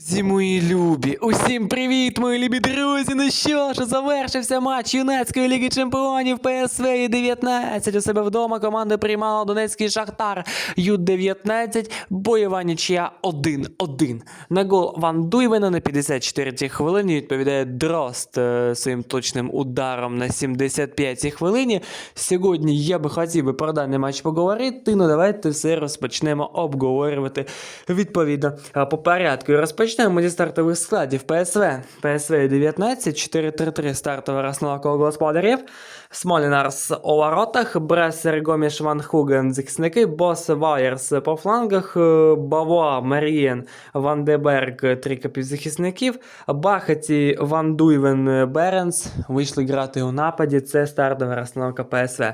Всі мої любі, усім привіт, мої любі друзі! Ну що ж, завершився матч юнацької ліги чемпіонів ПСВ Ю-19. У себе вдома команда приймала Донецький Шахтар Ю-19. Бойова нічия 1-1. На гол Ван Дуйвена на 54-й хвилині відповідає Дрозд е, своїм точним ударом на 75-й хвилині. Сьогодні я би хотів би про даний матч поговорити. Ну давайте все розпочнемо обговорювати відповідно е, по порядку. І розпочнемо зі стартових складів ПСВ. ПСВ 19, 4-3-3 стартова розстановка у господарів. Смолінарс у воротах, Бресер, Гоміш, Ван Хуген, захисники, Бос, Вайерс по флангах, Бавуа, Марієн, Ван Деберг, трійка півзахисників, Бахаті, Ван Дуйвен, Беренс вийшли грати у нападі. Це стартова розстановка ПСВ.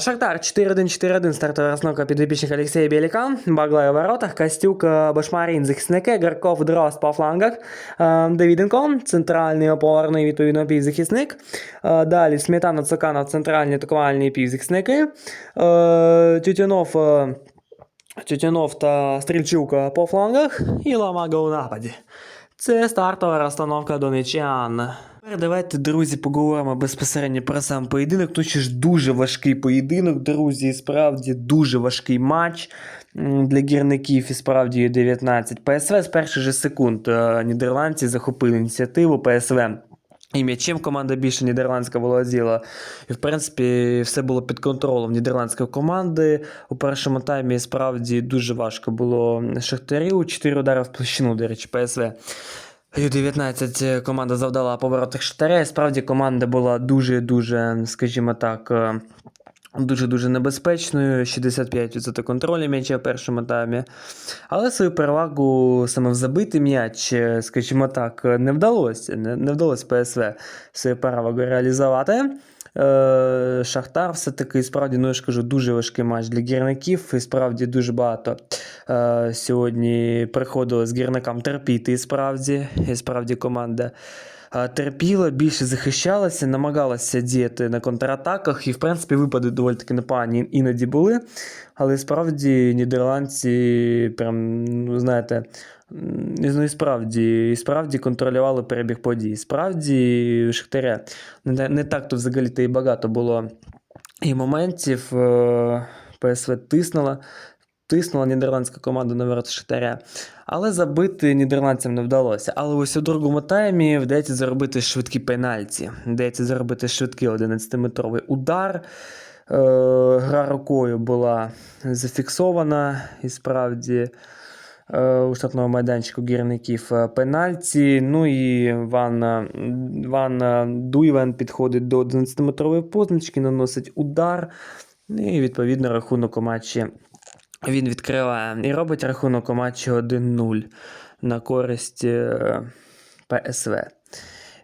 Шахтар 4-1-4-1, стартова розновка підопічних Олексія Біліка, Баглай у воротах, Костюк, е, Башмарін, захисники, Гарков, Дрозд по флангах, е, Давіденко, центральний опорний, відповідно, півзахисник. Е, Далі Сметана, Цуканов, центральні атакувальні півзахисники. Е, Тютюнов, е, Тютюнов та Стрільчук по флангах і Ламага у нападі. Це стартова розстановка донечан. Тепер давайте, друзі, поговоримо безпосередньо про сам поєдинок. Ну що ж дуже важкий поєдинок, друзі. і Справді дуже важкий матч для гірників і справді 19. ПСВ з перших же секунд е, нідерландці захопили ініціативу ПСВ. І м'ячем команда більше нідерландська володіла. І, в принципі, все було під контролем нідерландської команди. У першому таймі справді дуже важко було Шахтарю. Чотири удари в площину, до речі, ПСВ. Ю-19 команда завдала поворотних Шахтаря. Справді команда була дуже-дуже, скажімо так. е, Дуже-дуже небезпечною, 65% контролю м'яча в першому таймі. Але свою перевагу саме в забитий м'яч, е, скажімо так, не вдалося. Не, не вдалося ПСВ свою перевагу реалізувати. Е, Шахтар все-таки справді, ну я ж кажу, дуже важкий матч для гірників. І справді дуже багато е, сьогодні приходилось гірникам терпіти. І справді, і справді команда терпіла, більше захищалася, намагалася діяти на контратаках, і, в принципі, випади доволі таки непогані іноді були. Але справді нідерландці, прям, ну, знаєте, ну і справді, і справді контролювали перебіг подій. Справді, Шахтаря не, не так то взагалі то і багато було і моментів. е, ПСВ тиснула. Тиснула нідерландська команда на ворота Шахтаря. Але забити нідерландцям не вдалося. Але ось у другому таймі вдається заробити швидкі пенальті. Вдається заробити швидкий 11-метровий удар. Е, гра рукою була зафіксована і справді е, у штатному майданчику гірників е, пенальті. Ну і Ван, Ван Дуйвен підходить до 11-метрової позначки, наносить удар. Ну І відповідно рахунок у матчі він відкриває і робить рахунок у матчі 1-0 на користь е, ПСВ.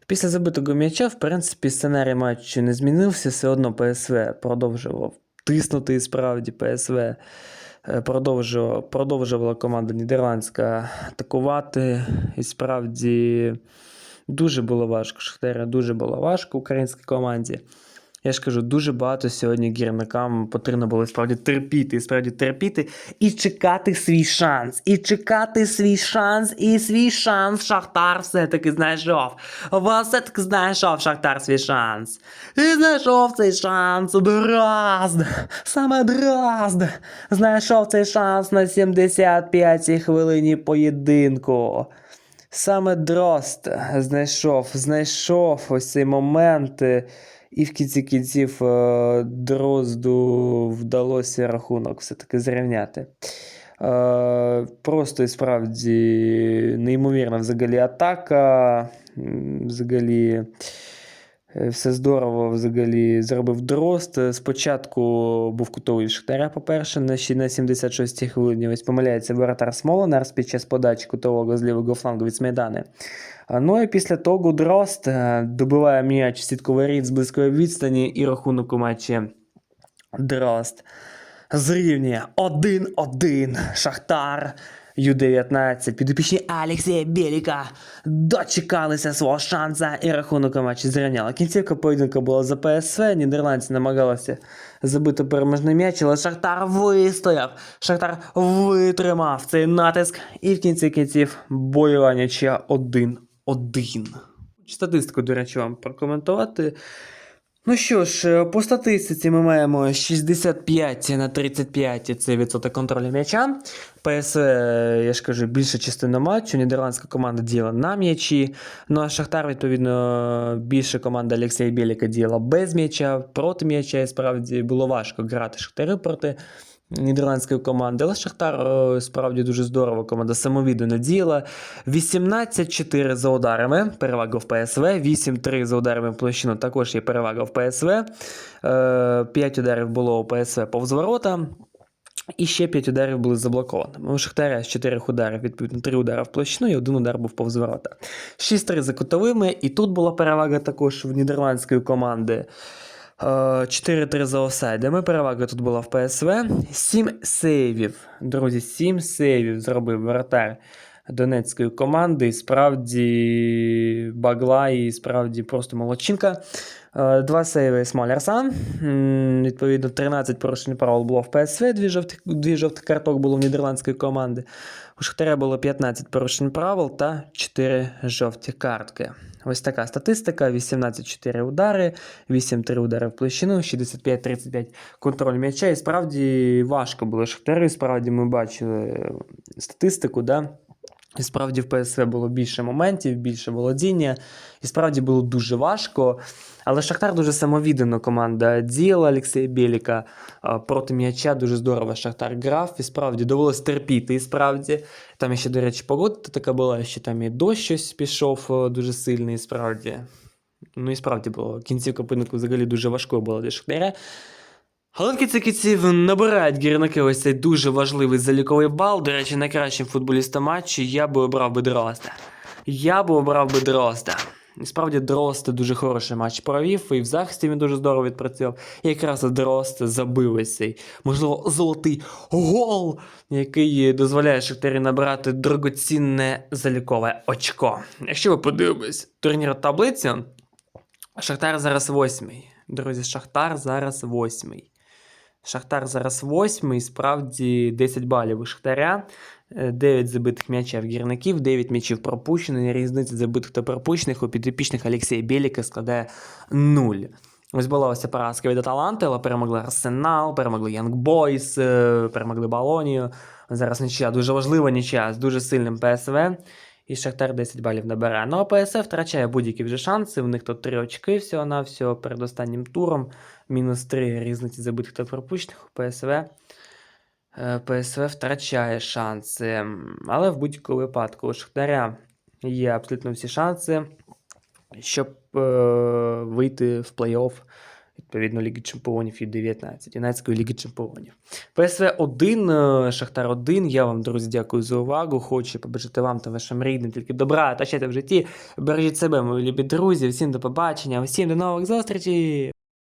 Після забитого м'яча, в принципі, сценарій матчу не змінився, все одно ПСВ продовжував тиснути і справді ПСВ. е, Продовжувала, продовжувала команда нідерландська атакувати. І справді дуже було важко. Шахтаря дуже було важко українській команді. Я ж кажу, дуже багато сьогодні гірникам потрібно було справді терпіти, справді терпіти і чекати свій шанс. І чекати свій шанс, і свій шанс Шахтар все-таки знайшов. Все-таки знайшов Шахтар свій шанс. І знайшов цей шанс Дразд. Саме Дразд знайшов цей шанс на 75-й хвилині поєдинку. Саме Дрозд знайшов, знайшов ось цей момент. І в кінці кінців е, Дрозду вдалося рахунок все-таки зрівняти. Е, Просто і справді неймовірна взагалі атака. Взагалі. Е, Все здорово взагалі зробив Дрозд. Е, Спочатку був кутовий Шахтаря, по-перше, на, 76-й хвилині. Ось помиляється воротар Смолонарс під час подачі кутового з лівого флангу від Смейдани. Ну і після того Дрозд е, добиває м'яч сітковий рід з близької відстані і рахунок у матчі Дрозд зрівнює 1-1. Шахтар Ю-19. Підопічні Алексія Біліка дочекалися свого шанса і рахунок матчі зрівняли. Кінцівка поєдинку була за ПСВ. Нідерландці намагалися забити переможний м'яч, але Шахтар вистояв. Шахтар витримав цей натиск. І в кінці кінців бойова нічия 1-1. Статистику, до речі, вам прокоментувати. Ну що ж, е, по статистиці ми маємо 65 на 35 це відсоток контролю м'яча. ПСВ, я ж кажу, більша частина матчу. Нідерландська команда діяла на м'ячі. Ну а Шахтар, відповідно, більше команда Олексія Біліка діяла без м'яча, проти м'яча. І справді було важко грати Шахтарю проти нідерландської команди. Але Шахтар е, справді дуже здорово. Команда самовіддано діяла. 18-4 за ударами. Перевага в ПСВ. 8-3 за ударами в площину. Також є перевага в ПСВ. 5 ударів було у ПСВ повз ворота. І ще 5 ударів були заблокованими. У Шахтаря з 4 ударів, відповідно, 3 удари в площину і один удар був повз ворота. 6-3 за кутовими. І тут була перевага також в нідерландської команди. Е, 4-3 за офсайдами. Перевага тут була в ПСВ. 7 сейвів. Друзі, 7 сейвів зробив воротар донецької команди. І справді багла і справді просто молодчинка. Е, Два сейви Смолярса. Відповідно, 13 порушень правил було в ПСВ, дві жовті, дві жовтих карток було в нідерландської команди. У Шахтаря було 15 порушень правил та 4 жовті картки. Ось така статистика: 18-4 удари, 8-3 удари в площину, 65-35 контроль м'яча. І справді важко було Шахтарю. Справді ми бачили статистику, да? І справді в ПСВ було більше моментів, більше володіння. І справді було дуже важко. Але Шахтар дуже самовіддано команда діяла Олексія Біліка проти м'яча. Дуже здорово Шахтар грав. І справді довелось терпіти. І справді там ще, до речі, погода така була, що там і дощ щось пішов е, дуже сильний, справді. Ну і справді було. Кінцівка поєдинку взагалі дуже важкою була для Шахтаря. Але в кінці кінців набирають гірники ось цей дуже важливий заліковий бал. До речі, найкращим футболістом матчу я би обрав би Дрозда. Я би обрав би Дрозда. І справді Дрозд дуже хороший матч провів, і в захисті він дуже здорово відпрацював. І якраз Дрозд забив ось цей, можливо, золотий гол, який дозволяє Шахтарі набрати дорогоцінне залікове очко. Якщо ви подивитесь турнір таблицю, Шахтар зараз восьмий. Друзі, Шахтар зараз восьмий. Шахтар зараз восьмий, справді 10 балів у Шахтаря, 9 забитих м'ячів гірників, 9 м'ячів пропущених, різниця забитих та пропущених у підопічних Олексія Біліка складає 0. Ось була ось поразка від Аталанти, але перемогли Арсенал, перемогли Янг Бойс, е, перемогли Балонію. Зараз нічия, дуже важлива нічия з дуже сильним ПСВ. І Шахтар 10 балів набирає. Ну а ПСВ втрачає будь-які вже шанси. В них тут 3 очки всього на всього перед останнім туром. Мінус 3 різниці забитих та пропущених у ПСВ. Е, ПСВ втрачає шанси. Але в будь-якому випадку у Шахтаря є абсолютно всі шанси, щоб е, вийти в плей-офф відповідно Ліги Чемпіонів і 19 Юнацької Ліги Чемпіонів. ПСВ 1, е, Шахтар 1. Я вам, друзі, дякую за увагу. Хочу побажати вам та вашим рідним тільки добра та щастя в житті. Бережіть себе, мої любі друзі. Всім до побачення, всім до нових зустрічей!